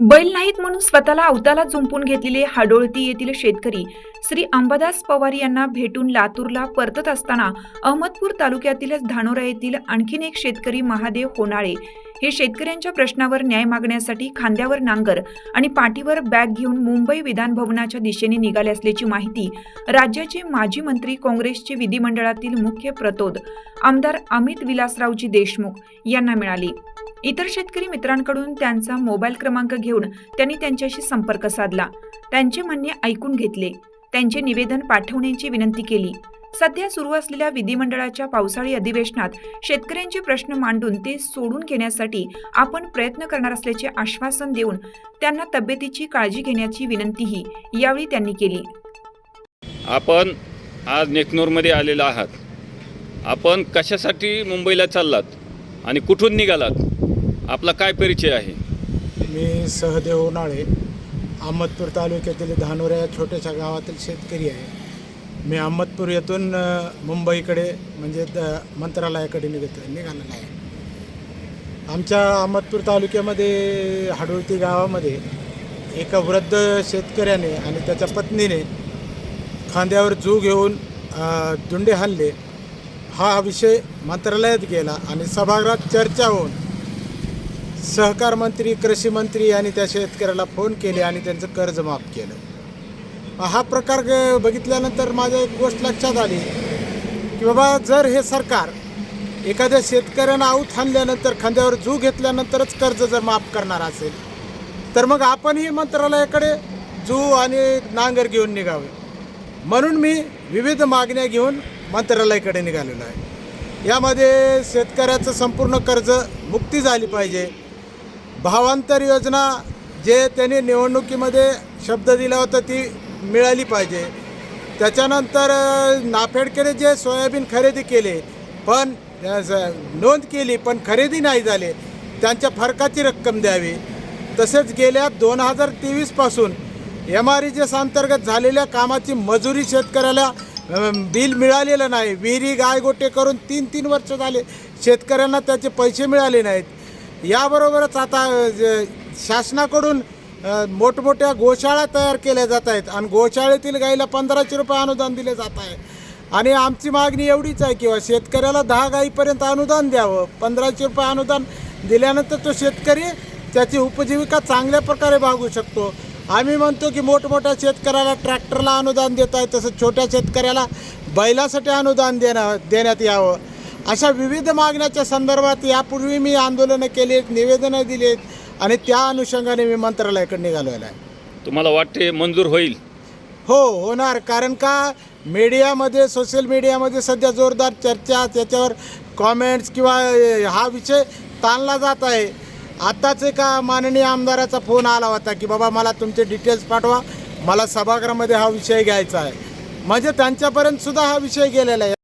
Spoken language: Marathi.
बैल नाहीत म्हणून स्वतःला अवताला जुंपून घेतलेले हाडोळती येथील शेतकरी श्री अंबादास पवार यांना भेटून लातूरला परतत असताना अहमदपूर तालुक्यातीलच धानोरा येथील आणखीन एक शेतकरी महादेव होनाळे हे शेतकऱ्यांच्या प्रश्नावर न्याय मागण्यासाठी खांद्यावर नांगर आणि पाठीवर बॅग घेऊन मुंबई विधान भवनाच्या दिशेने निघाले असल्याची माहिती राज्याचे माजी मंत्री काँग्रेसचे विधिमंडळातील मुख्य प्रतोद आमदार अमित विलासरावजी देशमुख यांना मिळाली. इतर शेतकरी मित्रांकडून त्यांचा मोबाईल क्रमांक घेऊन त्यांनी त्यांच्याशी संपर्क साधला. त्यांचे म्हणणे ऐकून घेतले. त्यांचे निवेदन पाठवण्याची विनंती केली. सध्या सुरू असलेल्या विधिमंडळाच्या पावसाळी अधिवेशनात शेतकऱ्यांचे प्रश्न मांडून ते सोडून घेण्यासाठी आपण प्रयत्न करणार असल्याचे आश्वासन देऊन त्यांना तब्येतीची काळजी घेण्याची विनंतीही यावेळी त्यांनी केली. आपण आज नेकनूरमध्ये आलेला आहात. आपण कशासाठी मुंबईला चाललात आणि कुठून निघालात? आपला काय परिचय आहे? मी सहदेव उन्हाळे अहमदपूर तालुक्यातील धानोरा या छोट्याशा गावातील शेतकरी आहे. मी अहमदपूर येथून मुंबईकडे म्हणजे द मंत्रालयाकडे निघत निघालेला आहे. आमच्या अहमदपूर तालुक्यामध्ये हाडुळती गावामध्ये एका वृद्ध शेतकऱ्याने आणि त्याच्या पत्नीने खांद्यावर जू घेऊन दुंडे हल्ले हा विषय मंत्रालयात गेला आणि सभागृहात चर्चा होऊन सहकार मंत्री कृषी मंत्री आणि त्या शेतकऱ्याला फोन केले आणि त्यांचं कर्ज माफ केलं. हा प्रकार बघितल्यानंतर माझ्या एक गोष्ट लक्षात आली की बाबा जर हे सरकार एखाद्या शेतकऱ्यांना आऊत हाणल्यानंतर खांद्यावर जू घेतल्यानंतरच कर्ज जर माफ करणार असेल तर मग आपणही मंत्रालयाकडे जू आणि नांगर घेऊन निघावे. म्हणून मी विविध मागण्या घेऊन मंत्रालयाकडे निघालेलो आहे. यामध्ये शेतकऱ्याचं संपूर्ण कर्ज मुक्ती झाली पाहिजे. भावांतर योजना जे त्यांनी निवडणुकीमध्ये शब्द दिला होता ती मिळाली पाहिजे. त्याच्यानंतर नाफेडकडे जे सोयाबीन खरेदी केले पण ज- नोंद केली पण खरेदी नाही झाले त्यांच्या फरकाची रक्कम द्यावी. तसेच गेल्या दोन हजार तेवीसपासून M R E G S अंतर्गत झालेल्या कामाची मजुरी शेतकऱ्याला बिल मिळालेलं नाही. विहिरी गायगोटे करून तीन तीन वर्ष झाले शेतकऱ्यांना त्याचे पैसे मिळाले नाहीत. याबरोबरच आता ज- शासनाकडून मोठमोठ्या गोशाळा तयार केल्या जात आहेत आणि गोशाळेतील गाईला पंधराशे रुपये अनुदान दिले जात आहे. आणि आमची मागणी एवढीच आहे किंवा शेतकऱ्याला दहा गाईपर्यंत अनुदान द्यावं. पंधराशे रुपये अनुदान दिल्यानंतर तो शेतकरी त्याची उपजीविका चांगल्या प्रकारे भागू शकतो. आम्ही म्हणतो की मोठमोठ्या शेतकऱ्याला ट्रॅक्टरला अनुदान देत आहे तसं छोट्या शेतकऱ्याला बैलासाठी अनुदान देणं देण्यात यावं. अशा विविध मागण्याच्या संदर्भात यापूर्वी मी आंदोलनं केली आहेत निवेदनं दिली आहेत. आणि त्या अनुषंगाने मी मंत्रालयाकडे निघालेलो आहे. तुम्हाला वाटते मंजूर होईल? हो होणार. कारण का? मीडियामध्ये सोशल मीडियामध्ये सध्या जोरदार चर्चा त्याच्यावर कॉमेंट्स किंवा हा विषय ताणला जात आहे. आत्ताच एका माननीय आमदाराचा फोन आला होता की बाबा मला तुमचे डिटेल्स पाठवा. मला सभागृहामध्ये हा विषय घ्यायचा आहे. म्हणजे त्यांच्यापर्यंत सुद्धा हा विषय गेलेला आहे.